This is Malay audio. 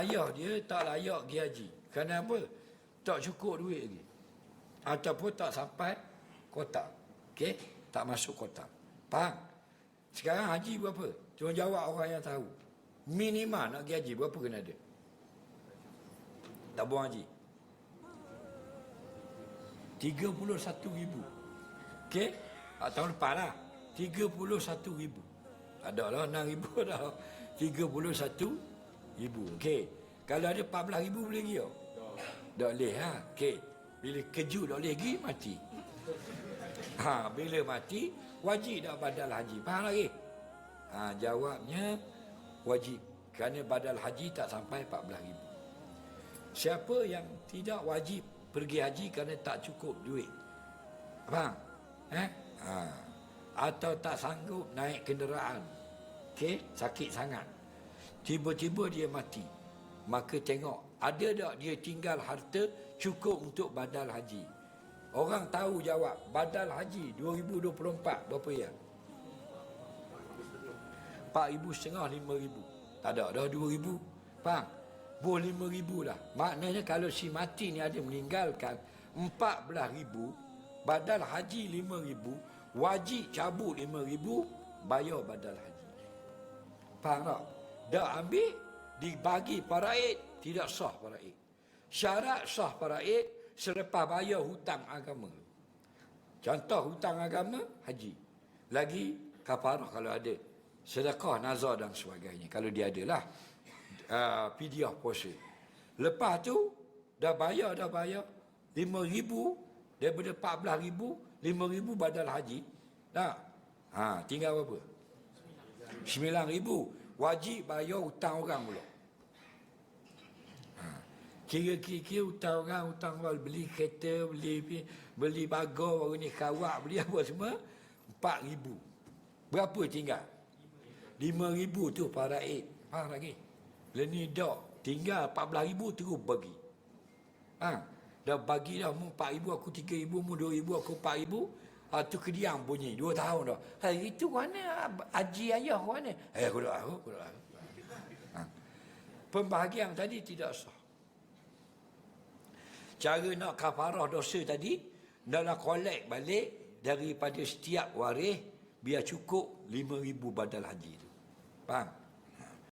ayah dia tak layak pergi haji. Kerana apa? Tak cukup duit lagi. Ataupun tak sampai kotak. Okey? Tak masuk kotak. Faham? Sekarang haji berapa? Cuma jawab orang yang tahu. Minimal nak pergi haji berapa kena ada? Tak buang haji. 31 ribu. Okey? Ah, tahun depan lah. 31 ribu. Ada lah 6 ribu dah. 31 ribu. Okey. Kalau ada 14 ribu boleh pergi tak? Tak boleh ha. Okey. Bila keju tak boleh pergi, mati. Ha, bila mati, wajib dah badal haji. Faham lagi? Ha, jawabnya wajib. Kerana badal haji tak sampai 14 ribu. Siapa yang tidak wajib pergi haji kerana tak cukup duit? Faham? Eh? Ha. Atau tak sanggup naik kenderaan. Okey, sakit sangat. Tiba-tiba dia mati. Maka tengok, ada tak dia tinggal harta cukup untuk badal haji? Orang tahu jawab, badal haji 2024 berapa ya? 4,000 setengah, 5,000. Tak ada, dah 2,000. Faham? Buh 5,000 lah. Maknanya kalau si mati ni ada meninggalkan 14,000, badal haji 5,000, wajib cabut 5,000, bayar badal haji. Faham tak? Dah ambil, dibagi paraid, tidak sah paraid. Syarat sah paraid, selepas bayar hutang agama. Contoh hutang agama, haji. Lagi kafarah kalau ada. Sedekah, nazar dan sebagainya. Kalau dia adalah uh, pidiah puasa. Lepas tu, dah bayar, dah bayar. Lima ribu, daripada empat belas ribu, lima ribu badal haji. Tak? Ha, tinggal berapa? Sembilan ribu. Wajib bayar hutang orang pula. Ha. Kira-kira hutang orang, hutang orang beli kereta, beli beli bagar, baru ni kawak, beli apa semua. Empat ribu. Berapa tinggal? Lima ribu tu paraid. Faham lagi? Bila ni dak. Tinggal empat belas ribu terus bagi. Ha? Dah bagi dah mu empat ribu, aku tiga ribu, mu dua ribu, aku empat ribu. Ha, tu kediam bunyi. Dua tahun dah. Hari itu mana haji ayah mana? Eh, aku tak. Aku tak tahu. Ha. Pembahagian tadi tidak sah. Cara nak kafarah dosa tadi, nak kolek balik daripada setiap waris biar cukup lima ribu badal haji tu. Faham?